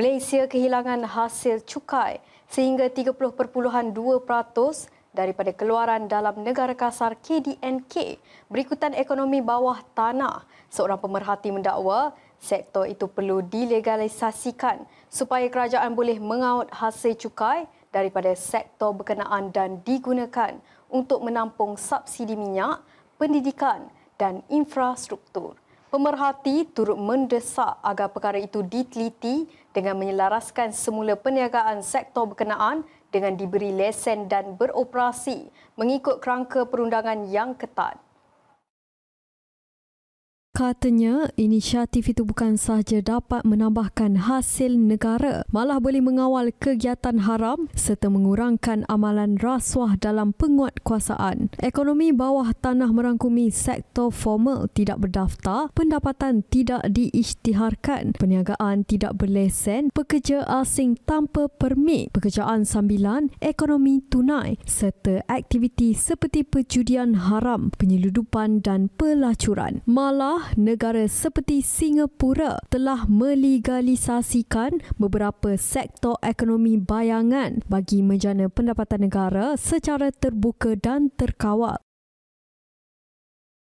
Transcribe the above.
Malaysia kehilangan hasil cukai sehingga 30.2% daripada keluaran dalam negara kasar KDNK berikutan ekonomi bawah tanah. Seorang pemerhati mendakwa sektor itu perlu dilegalisasikan supaya kerajaan boleh mengaut hasil cukai daripada sektor berkenaan dan digunakan untuk menampung subsidi minyak, pendidikan dan infrastruktur. Pemerhati turut mendesak agar perkara itu diteliti dengan menyelaraskan semula perniagaan sektor berkenaan dengan diberi lesen dan beroperasi mengikut kerangka perundangan yang ketat. Katanya, inisiatif itu bukan sahaja dapat menambahkan hasil negara, malah boleh mengawal kegiatan haram serta mengurangkan amalan rasuah dalam penguatkuasaan. Ekonomi bawah tanah merangkumi sektor formal tidak berdaftar, pendapatan tidak diisytiharkan, perniagaan tidak berlesen, pekerja asing tanpa permit, pekerjaan sambilan, ekonomi tunai serta aktiviti seperti perjudian haram, penyeludupan dan pelacuran. Malah negara seperti Singapura telah melegalisasikan beberapa sektor ekonomi bayangan bagi menjana pendapatan negara secara terbuka dan terkawal.